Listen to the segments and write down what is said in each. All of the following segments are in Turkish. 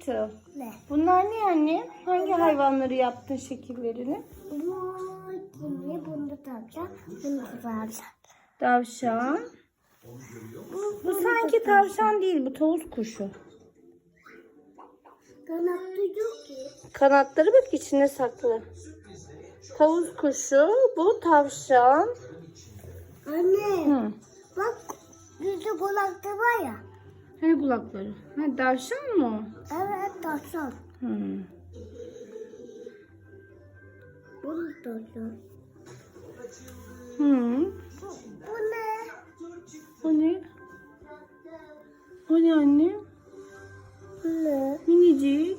Little. Ne? Bunlar ne anne? Hangi hayvanları yaptın şekillerini? Bu kimi? Bunu tavşan. Bunu tavşan. Tavşan. Bu sanki tavşan değil, bu tavus kuşu. Kanatlı yok ki. Kanatları bak içine saklı. Tavus kuşu, bu tavşan. Anne. Hı. Bak. Yüzü kulakta var ya. Hani kulakları? Ha, tavşan mı? Evet tavşan. Hı. Bunu tavşan. Hı. Bu, bu ne? O ne? O ne anne? Bu ne? Minicik.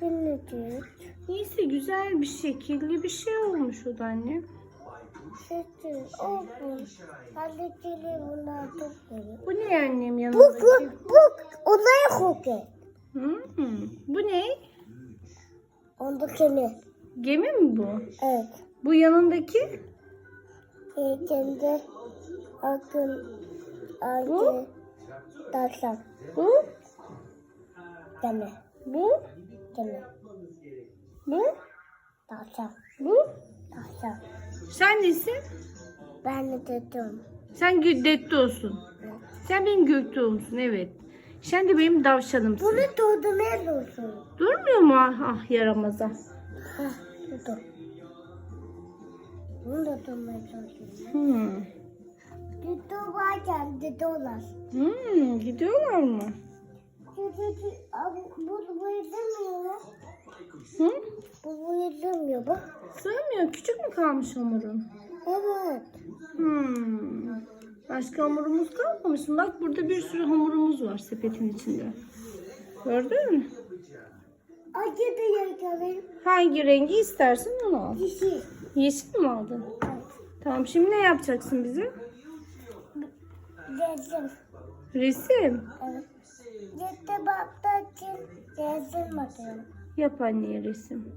Kınıcık. Neyse güzel bir şekilli bir şey olmuş o da anne. Sesi. O bu. Hareketli bunlar böyle. Bu ne annem Bu, yanındaki? bu, bu. Odaya kokuyor. Hı. Bu ne? Ondakini. Gemi mi bu? Evet. Bu yanındaki? Heykelde akın aldı tavşan. Bu? Deme. Bu? Deme. Bu? Tavşan. Bu? Tavşan. Sen nesin? Ben de dedim. Sen Göktuğ'sun. Sen benim Göktuğ'umsun evet. Sen de benim davşanımsın. Bunu doldurmaya çalışıyorum. Durmuyor mu ah, ah yaramazan? Hah, dur. Bunu da doldurmaya çalışıyorum. Hmm. Düdü varken düdü olur. Hmm, gidiyorlar mı? Abi, bu bu yedemiyor. Hı? Bu bu yedemiyor bak. Sığmıyor. Küçük mü kalmış hamurun? Evet. Hmm. Başka hamurumuz kalmamış mı? Bak burada bir sürü hamurumuz var sepetin içinde. Gördün mü? Da yakalım. Hangi rengi istersen onu al. Dişi. Yeşil mi aldın? Evet. Tamam şimdi ne yapacaksın bize? Resim. Resim. Evet. Yette baktığı için resim atıyorum. Yap anneye resim.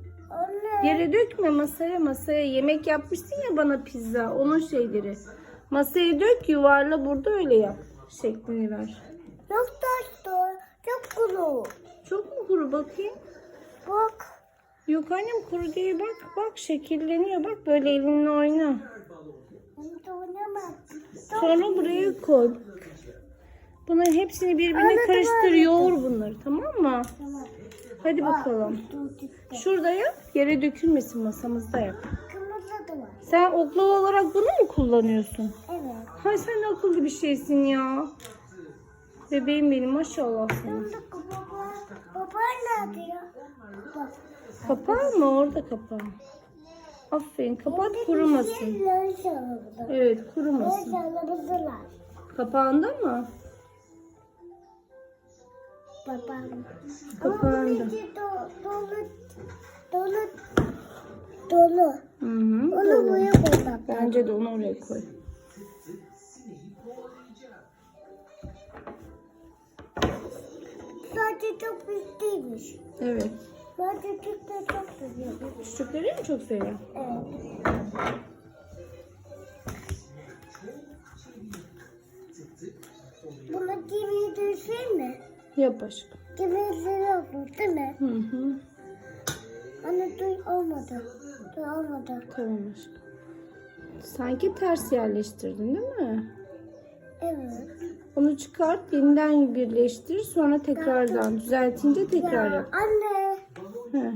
Yere dökme masaya masaya. Yemek yapmışsın ya bana pizza. Onun şeyleri. Masaya dök yuvarla burada öyle yap. Şeklini ver. çok taştı. Çok kuru. Çok mu kuru bakayım? Bak. Yok annem kuru değil bak. Bak şekilleniyor bak böyle elinle oyna. Sonra buraya koy. Bunların hepsini birbirine karıştır yoğur bunları tamam mı? Tamam. Hadi bakalım. Şurada yap yere dökülmesin masamızda yap. Kırmızı da var. Sen oklava olarak bunu mu kullanıyorsun? Evet. Hay sen de akıllı bir şeysin ya. Bebeğim benim maşallah sana. Baba. Baba nerede ya? Kapağı mı? Orada kapağı. Aferin. Kapat kurumasın. Evet kurumasın. Kapağında mı? Babam. Kapağında. Ama dolu. Dolu. Dolu. Hı hı. Onu buraya koy bak. Bence de onu oraya koy. Sadece çok büyük değilmiş. Evet. Sadece çok büyük. Küçükleri mi çok seviyor? Evet. Yap aşkım. Gibi olur değil mi? Hı hı. Anne duy olmadı. Duy olmadı. Tamam aşkım. Sanki ters yerleştirdin değil mi? Evet. Onu çıkart, yeniden birleştir. Sonra tekrardan düzeltince tekrar Ya yap. anne. Heh.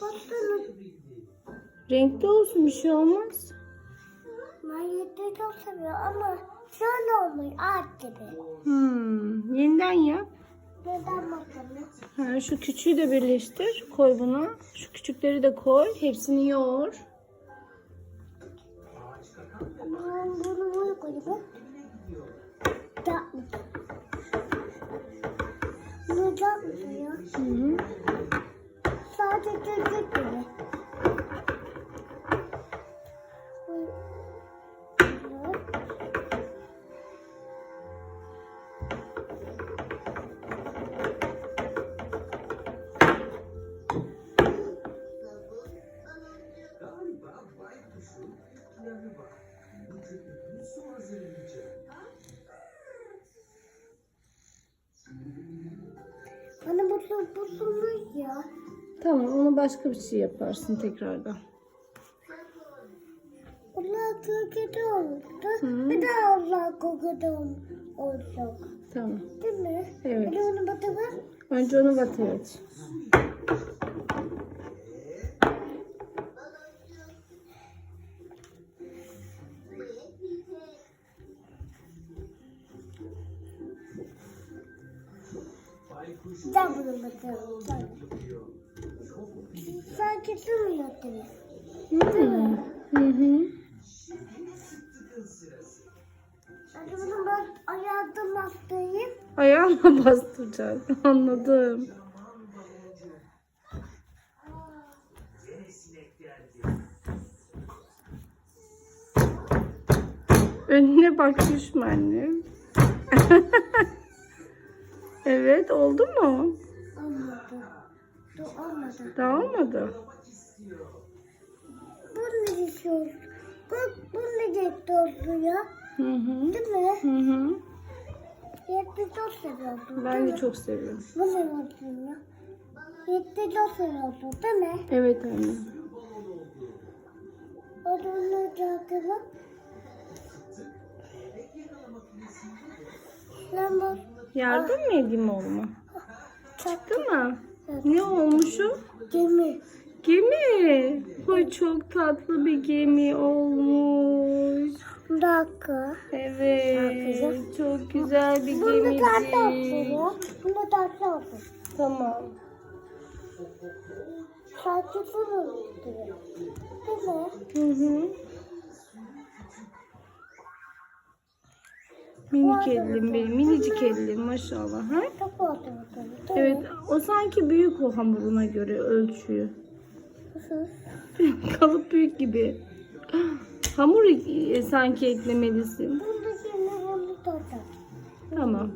Baksana. Renkli olsun bir şey olmaz. Ben yedi çok seviyorum ama şöyle olmuyor ağaç gibi. Hmm. Yeniden yap. Ha, şu küçüğü de birleştir. Koy buna. Şu küçükleri de koy. Hepsini yoğur. Bunu buraya ya. Tamam onu başka bir şey yaparsın tekrardan. Bunlar kökede oldu. Hı. Bir daha Allah kökede ol- olacak. Tamam. Değil mi? Evet. Bir de onu batırır. Önce onu batır daha bunu Sen kesilmiyor değil mi? Hmm. Hı hı. Hadi bunu ayağımda bastırayım. Ayağına bastıracaksın. Anladım. Önüne bak düşme annem. evet oldu mu? Olmadı. Dur olmadı. Daha olmadı. Bu ne düşüyor? Bu, bu ne gitti oldu ya? Hı hı. Değil mi? Hı hı. Yetti çok seviyordum. Ben de çok seviyorum. Bu ne oldu ya? Yetti çok seviyordum değil mi? Evet anne. O da onu bırakalım. Lan bak. Yardım mı edeyim oğluma? Mi? Evet. Ne olmuş o? Gemi. Gemi. Oy çok tatlı bir gemi olmuş. Dakika. Evet. Çok güzel bir Bunu da tatlı ya. Bunu da tatlı olsun. Tamam. Bunu istiyor. Değil mi? Hı hı. Minik ellim benim. Minicik ellim maşallah. Ha? Evet. O sanki büyük o hamuruna göre ölçüyü. Kalıp büyük gibi. Hamur e, sanki eklemelisin. Tamam.